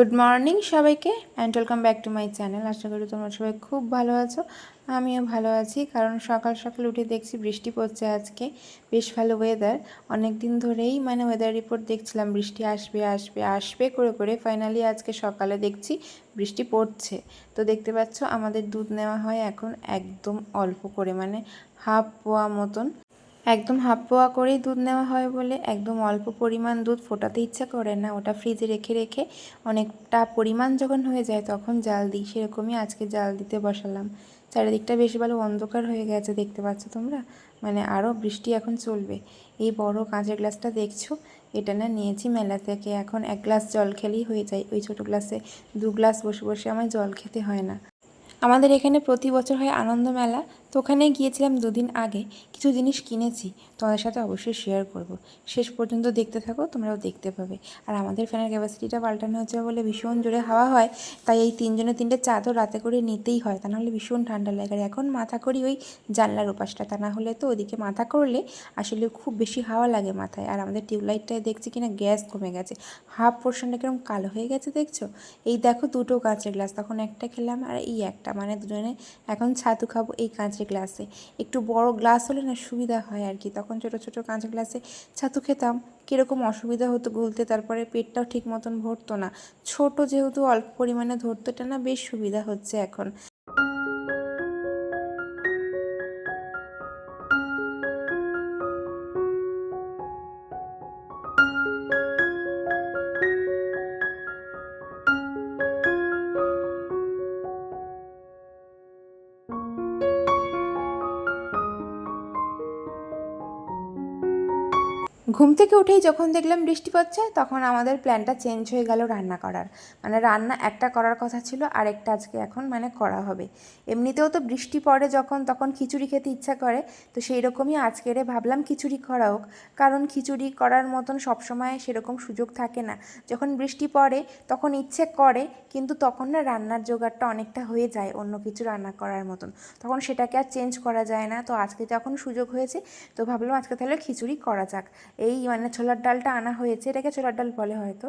Good morning সবাইকে and welcome back to my channel আশা করি তোমরা সবাই খুব ভালো আছো। আমিও ভালো আছি, কারণ সকাল সকাল উঠে দেখছি বৃষ্টি পড়ছে আজকে, বেশ ভালো ওয়েদার অনেক দিন ধরেই মানে ওয়েদার রিপোর্ট দেখছিলাম, বৃষ্টি আসবে আসবে আসবে করে করে ফাইনালি আজকে সকালে দেখছি বৃষ্টি পড়ছে। তো দেখতে পাচ্ছ, আমাদের দুধ নেওয়া হয় এখন একদম অল্প করে মানে হাফ পোয়া মতন। একদম হাফ পোয়া করেই দুধ নেওয়া হয় বলে, একদম অল্প পরিমাণ দুধ ফোটাতে ইচ্ছা করে না। ওটা ফ্রিজে রেখে রেখে অনেকটা পরিমাণ যখন হয়ে যায় তখন জাল দিই। সেরকমই আজকে জাল দিতে বসালাম। চারিদিকটা বেশ ভালো অন্ধকার হয়ে গেছে দেখতে পাচ্ছ তোমরা? মানে আরও বৃষ্টি এখন চলবে। এই বড় কাঁচের গ্লাসটা দেখছ? এটা না নিয়েছি মেলা থেকে। এখন এক গ্লাস জল খেলেই হয়ে যায়। ওই ছোটো গ্লাসে দু গ্লাস বসে বসে আমার জল খেতে হয় না। আমাদের এখানে প্রতি বছর হয় আনন্দ মেলা। তো ওখানে গিয়েছিলাম দুদিন আগে, কিছু জিনিস কিনেছি, তোমাদের সাথে অবশ্যই শেয়ার করব। শেষ পর্যন্ত দেখতে থাকো, তোমরাও দেখতে পাবে। আর আমাদের ফ্যানের ক্যাপাসিটিটা পাল্টানো হচ্ছে বলে ভীষণ জোরে হাওয়া হয়, তাই এই তিনজনে তিনটে চাদর রাতে করে নিতেই হয়, তা নাহলে ভীষণ ঠান্ডা লাগে। আর এখন মাথা করি ওই জানলার উপাসটা তা না হলে তো ওদিকে মাথা করলে আসলে খুব বেশি হাওয়া লাগে মাথায়। আর আমাদের টিউবলাইটটায় দেখছি কিনা গ্যাস কমে গেছে। হাফ পোর্শনটা কীরকম কালো হয়ে গেছে দেখছ? এই দেখো দুটো কাঁচের গ্লাস, তখন একটা খেলাম আর এই একটা। মানে দুজনে এখন ছাতু খাব, এই কাঁচের গ্লাসে। একটু বড় গ্লাস হলে না সুবিধা হয় আর কি। তখন ছোট ছোট কাঁচের গ্লাসে ছাতু খেতাম। কীরকম অসুবিধা হতো গুলতে তারপরে পেটটাও ঠিক মতন ভরতো না। ছোট যেহেতু অল্প পরিমাণে ধরতো, এটা না বেশ সুবিধা হচ্ছে এখন। ঘুম থেকে উঠেই যখন দেখলাম বৃষ্টি পড়ছে, তখন আমাদের প্ল্যানটা চেঞ্জ হয়ে গেল রান্না করার। মানে রান্না একটা করার কথা ছিল, আরেকটা আজকে এখন মানে করা হবে। এমনিতেও তো বৃষ্টি পড়ে যখন, তখন খিচুড়ি খেতে ইচ্ছা করে, তো সেই রকমই আজকেরে ভাবলাম খিচুড়ি করা হোক। কারণ খিচুড়ি করার মতন সবসময় সেরকম সুযোগ থাকে না। যখন বৃষ্টি পড়ে, তখন ইচ্ছে করে, কিন্তু তখন না রান্নার জোগাড়টা অনেকটা হয়ে যায়, অন্য কিছু রান্না করার মতন। তখন সেটাকে আর চেঞ্জ করা যায় না। তো আজকে যখন সুযোগ হয়েছে, তো ভাবলাম আজকে তাহলে খিচুড়ি করা যাক। এই মানে ছোলার ডালটা আনা হয়েছে, এটাকে ছোলার ডাল বলে হয়তো।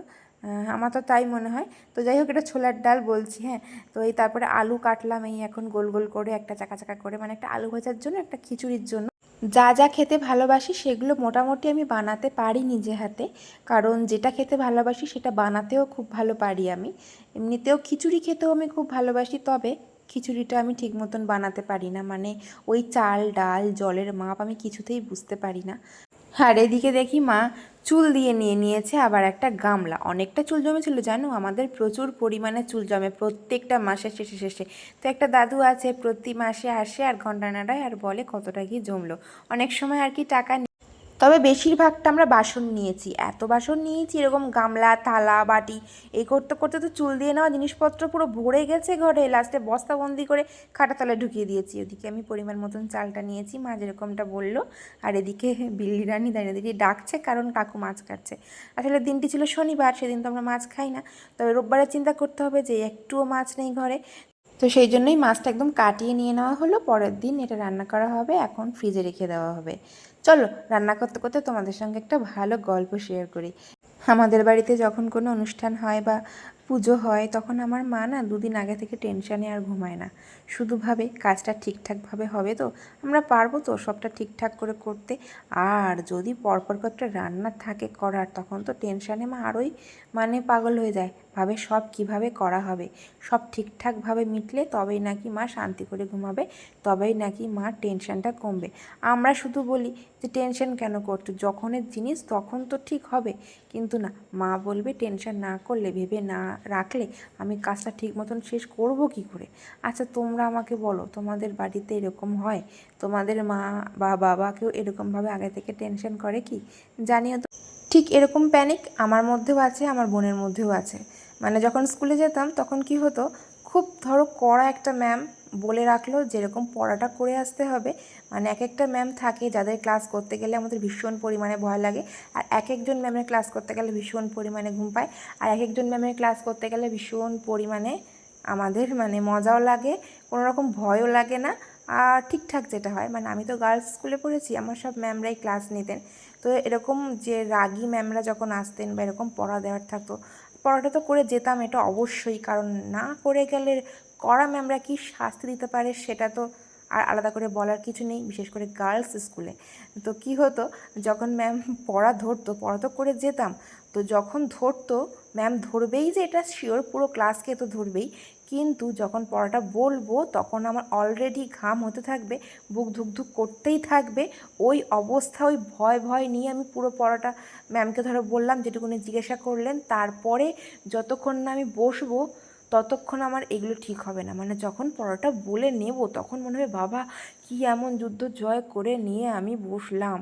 আমার তো তাই মনে হয়। তো যাই হোক, এটা ছোলার ডাল বলছি হ্যাঁ। তো এই তারপরে আলু কাটলাম এই এখন গোল গোল করে, একটা চাকা চাকা করে মানে একটা আলু ভাজার জন্য, একটা খিচুড়ির জন্য। যা যা খেতে ভালোবাসি সেগুলো মোটামুটি আমি বানাতে পারি নিজে হাতে। কারণ যেটা খেতে ভালোবাসি সেটা বানাতেও খুব ভালো পারি আমি। এমনিতেও খিচুড়ি খেতেও আমি খুব ভালোবাসি, তবে খিচুড়িটা আমি ঠিক মতন বানাতে পারি না। মানে ওই চাল, ডাল, জলের মাপ আমি কিছুতেই বুঝতে পারি না। আর এদিকে দেখি মা চুল দিয়ে নিয়ে নিয়েছে আবার একটা গামলা। অনেকটা চুল জমেছিল, জানো? আমাদের প্রচুর পরিমাণে চুল জমে প্রত্যেকটা মাসের শেষে শেষে। তো একটা দাদু আছে, প্রতি মাসে আসে আর ঘণ্টা নাড়ায় আর বলে কতটা কি জমলো। অনেক সময় আর কি টাকা তবে বেশিরভাগটা আমরা বাসন নিয়েছি। এত বাসন নিয়েছি, এরকম গামলা, থালা, বাটি এই করতে করতে তো চুল দিয়ে নেওয়া জিনিসপত্র পুরো ভরে গেছে ঘরে। লাস্টে বস্তাবন্দি করে খাটা তলায় ঢুকিয়ে দিয়েছি। ওদিকে আমি পরিমাণ মতন চালটা নিয়েছি, মা যেরকমটা বলল। আর এদিকে বিল্লি রানি দাঁড়িয়ে দিকে ডাকছে, কারণ কাকু মাছ কাটছে। আসলে দিনটি ছিল শনিবার, সেদিন তো আমরা মাছ খাই না। তবে রোববারে চিন্তা করতে হবে যে একটুও মাছ নেই ঘরে। তো সেই জন্যই মাছটা একদম কাটিয়ে নিয়ে নেওয়া হলো। পরের দিন এটা রান্না করা হবে, এখন ফ্রিজে রেখে দেওয়া হবে। চলো রান্না করতে করতে তোমাদের সঙ্গে একটা ভালো গল্প শেয়ার করি। আমাদের বাড়িতে যখন কোনো অনুষ্ঠান হয় বা পুজো হয়, তখন আমার মা না দুদিন আগে থেকে টেনশানে আর ঘুমায় না। শুধু ভাবে কাজটা ঠিকঠাকভাবে হবে তো, আমরা পারব তো সবটা ঠিকঠাক করে করতে। আর যদি পরপর একটা রান্না থাকে করার, তখন তো টেনশানে মা আরোই মানে পাগল হয়ে যায়। ভাবে সব কীভাবে করা হবে, সব ঠিকঠাকভাবে মিটলে তবেই নাকি মা শান্তি করে ঘুমাবে, তবেই নাকি মা টেনশনটা কমবে। আমরা শুধু বলি যে টেনশন কেন করতো যখনের জিনিস তখন তো ঠিক হবে। কিন্তু না, মা বলবে টেনশন না করলে, ভেবে না রাখলে আমি কাজটা ঠিক মতন শেষ করব কি করে? আচ্ছা তোমরা আমাকে বলো, তোমাদের বাড়িতে এরকম হয়? তোমাদের মা বা বাবাকেও এরকমভাবে আগে থেকে টেনশন করে কি? জানিও তো। ঠিক এরকম প্যানিক আমার মধ্যেও আছে, আমার বোনের মধ্যেও আছে। মানে যখন স্কুলে যেতাম তখন কি হতো, খুব ধরো কড়া একটা ম্যাম বলে রাখল যেরকম পড়াটা করে আসতে হবে। মানে এক একটা ম্যাম থাকে যাদের ক্লাস করতে গেলে আমাদের ভীষণ পরিমাণে ভয় লাগে, আর এক একজন ম্যামের ক্লাস করতে গেলে ভীষণ পরিমাণে ঘুম পায়, আর এক একজন ম্যামের ক্লাস করতে গেলে ভীষণ পরিমাণে আমাদের মানে মজাও লাগে, কোনো রকম ভয়ও লাগে না, আর ঠিকঠাক যেটা হয়। মানে আমি তো গার্লস স্কুলে পড়েছি, আমার সব ম্যামরাই ক্লাস নিতেন। তো এরকম যে রাগি ম্যামরা যখন আসতেন বা এরকম পড়া দেওয়ার থাকতো পরোটা তো করে যেতাম, এটা অবশ্যই। কারণ না করে গেলে করা ম্যামরা কি শাস্তি দিতে পারে সেটা তো আর আলাদা করে বলার কিছু নেই, বিশেষ করে গার্লস স্কুলে। তো কি হতো, যখন ম্যাম পড়া ধরতো, পড়া তো করে যেতাম, তো যখন ধরতো ম্যাম ধরবেই যে এটা শিওর পুরো ক্লাসকে তো ধরবেই। কিন্তু যখন পড়াটা বলব, তখন আমার অলরেডি ঘাম হতে থাকবে, বুক ধুকধুক করতেই থাকবে। ওই অবস্থা, ওই ভয় ভয় নিয়ে আমি পুরো পড়াটা ম্যামকে ধরো বললাম যেটুকুনি জিজ্ঞাসা করলেন, তারপরে যতক্ষণ না আমি বসবো, ততক্ষণ আমার এগুলো ঠিক হবে না। মানে যখন পড়াটা বলে নেব, তখন মনে হবে, বাবা, কি এমন যুদ্ধ জয় করে নিয়ে আমি বসলাম।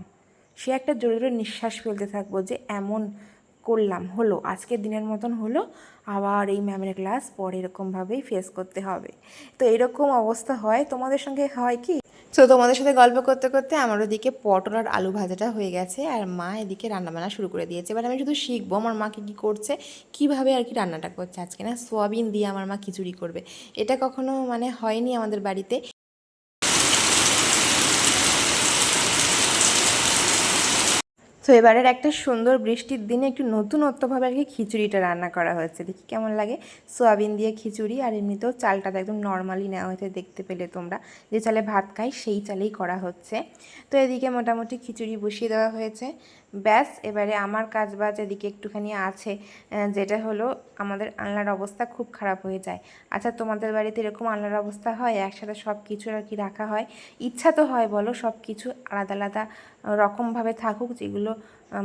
সে একটা জোরে জোরে নিঃশ্বাস ফেলতে থাকব যে, এমন করলাম, হলো। আজকের দিনের মতন হলো, আবার এই ম্যামের ক্লাস পরে এরকমভাবেই ফেস করতে হবে। তো এরকম অবস্থা হয়। তোমাদের সঙ্গে হয় কি? তো তোমাদের সাথে গল্প করতে করতে আমার ওদিকে পটল আর আলু ভাজাটা হয়ে গেছে, আর মা এদিকে রান্নাবান্না শুরু করে দিয়েছে। এবার আমি শুধু শিখব আমার মাকে কী করছে, কীভাবে আর কি রান্নাটা করছে। আজকে না, সোয়াবিন দিয়ে আমার মা খিচুড়ি করবে। এটা কখনো মানে হয়নি আমাদের বাড়িতে। তো এবারের একটা সুন্দর বৃষ্টির দিনে একটু নতুনত্বভাবে আর কি খিচুড়িটা রান্না করা হয়েছে। দেখি কেমন লাগে? সোয়াবিন দিয়ে খিচুড়ি আর এমনিতেও চালটা তো একদম নর্মালি নেওয়া হয়েছে, দেখতে পেলে তোমরা। যে চালে ভাত খাই, সেই চালেই করা হচ্ছে। তো এদিকে মোটামুটি খিচুড়ি বসিয়ে দেওয়া হয়েছে। ব্যাস, এবারে আমার কাজ বাজ এদিকে একটুখানি আছে যেটা হলো আমাদের আলনার অবস্থা খুব খারাপ হয়ে যায়। আচ্ছা তোমাদের বাড়িতে এরকম আলনার অবস্থা হয়, একসাথে সব কিছু আর কি রাখা হয়? ইচ্ছা তো হয় বলো, সব কিছু আলাদা আলাদা রকমভাবে থাকুক, যেগুলো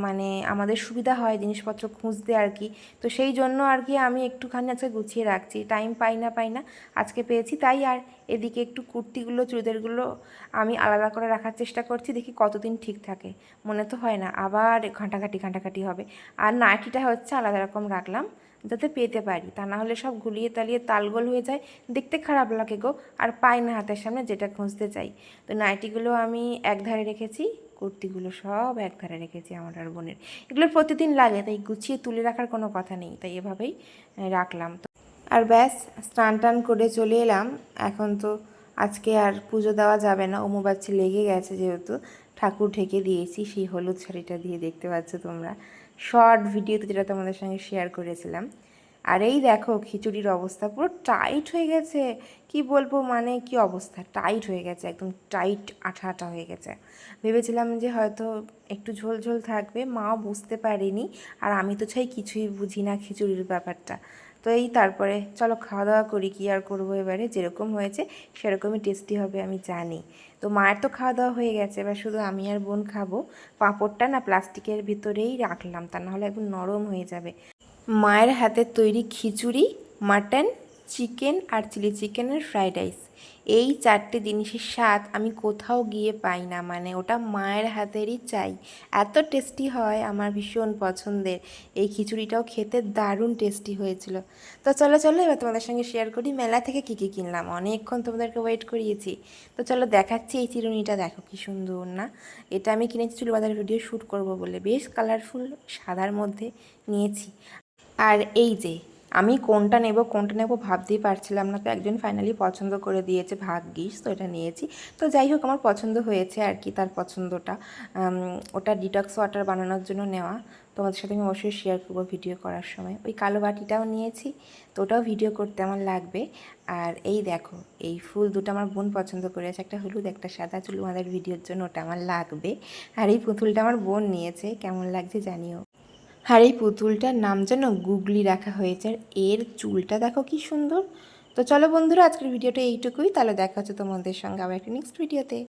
মানে আমাদের সুবিধা হয় জিনিসপত্র খুঁজতে আর কি। তো সেই জন্য আর কি আমি একটুখানি আজকে গুছিয়ে রাখছি। টাইম পাই না পাই না। আজকে পেয়েছি, তাই আর এদিকে একটু কুর্তিগুলো, চুড়িদারগুলো আমি আলাদা করে রাখার চেষ্টা করছি। দেখি কতদিন ঠিক থাকে। মনে তো হয় না, আবার ঘাঁটাঘাঁটি ঘাঁটাঘাঁটি হবে। আর নাইটিটা হচ্ছে আলাদা রকম রাখলাম, যাতে পেতে পারি। তা না হলে সব গুলিয়ে তালিয়ে তালগোল হয়ে যায়। দেখতে খারাপ লাগে গো, আর পাই না হাতের সামনে যেটা খুঁজতে চাই। তো নাইটিগুলো আমি এক ধারে রেখেছি। কুর্তিগুলো সব এক ধারে রেখেছি আমার আর বোনের। এগুলো প্রতিদিন লাগে, তাই গুছিয়ে তুলে রাখার কোনো কথা নেই, তাই এভাবেই রাখলাম। আর ব্যাস, স্নান টান করে চলে এলাম। এখন তো আজকে আর পুজো দেওয়া যাবে না ওমো বাচ্চা লেগে গেছে যেহেতু। ঠাকুর ঢেকে দিয়েছি, সেই হলুদ শাড়িটা দিয়ে দেখতে পাচ্ছ তোমরা। শর্ট ভিডিওতে যেটা তোমাদের সঙ্গে শেয়ার করেছিলাম। আর এই দেখো খিচুড়ির অবস্থা পুরো টাইট হয়ে গেছে। কি বলব মানে কি অবস্থা? টাইট হয়ে গেছে, একদম টাইট আঠা আঠা হয়ে গেছে। ভেবেছিলাম যে হয়তো একটু ঝোল ঝোল থাকবে মাও বুঝতে পারেনি আর আমি তো চাই কিছুই বুঝি না খিচুড়ির ব্যাপারটা। তো এই তারপরে চলো খাওয়া দাওয়া করি, কি আর করব এবারে? যেরকম হয়েছে সেরকমই টেস্টি হবে আমি জানি। তো মায়ের তো খাওয়া দাওয়া হয়ে গেছে, এবার শুধু আমি আর বোন খাব। পাঁপড়টা না প্লাস্টিকের ভিতরেই রাখলাম, তা নাহলে একদম নরম হয়ে যাবে। মায়ের হাতের তৈরি খিচুড়ি, মাটন, চিকেন আর চিলি চিকেনের ফ্রাইড রাইস। এই চারটে জিনিসের স্বাদ আমি কোথাও গিয়ে পাই না মানে ওটা মায়ের হাতেরই চাই। এত টেস্টি হয় আমার ভীষণ পছন্দের। এই খিচুড়িটাও খেতে দারুণ টেস্টি হয়েছিল। তো চলো চলো, এবার তোমাদের সঙ্গে শেয়ার করি মেলা থেকে কী কী কিনলাম। অনেকক্ষণ তোমাদেরকে ওয়েট করিয়েছি। তো চলো দেখাচ্ছি এই চিরুনিটা, দেখো কি সুন্দর না। এটা আমি কিনেছি চুলবাজার ভিডিও শ্যুট করব বলে। বেশ কালারফুল সাদার মধ্যে নিয়েছি। আর এই যে, আমি কোনটা নেব কোনটা নেব ভাবতেই পারছিলাম না। তো একজন ফাইনালি পছন্দ করে দিয়েছে ভাগ্যিস, তো এটা নিয়েছি। তো যাই হোক, আমার পছন্দ হয়েছে আর কি তার পছন্দটা। ওটা ডিটক্স ওয়াটার বানানোর জন্য নেওয়া। তোমাদের সাথে আমি অবশ্যই শেয়ার করব ভিডিও করার সময়। ওই কালো বাটিটাও নিয়েছি, তো ওটাও ভিডিও করতে আমার লাগবে। আর এই দেখো, এই ফুল দুটো আমার বোন পছন্দ করেছে, একটা হলুদ, একটা সাদা। চুল আমাদের ভিডিওর জন্য ওটা আমার লাগবে। আর এই পুতুলটা আমার বোন নিয়েছে, কেমন লাগছে জানিও। আর এই পুতুলটার নাম যেন গুগলি রাখা হয়েছে আর এর চুলটা দেখো কি সুন্দর। তো চলো বন্ধুরা, আজকের ভিডিওটা এইটুকুই। তাহলে দেখা হচ্ছে তোমাদের সঙ্গে আবার একটা নেক্সট ভিডিওতে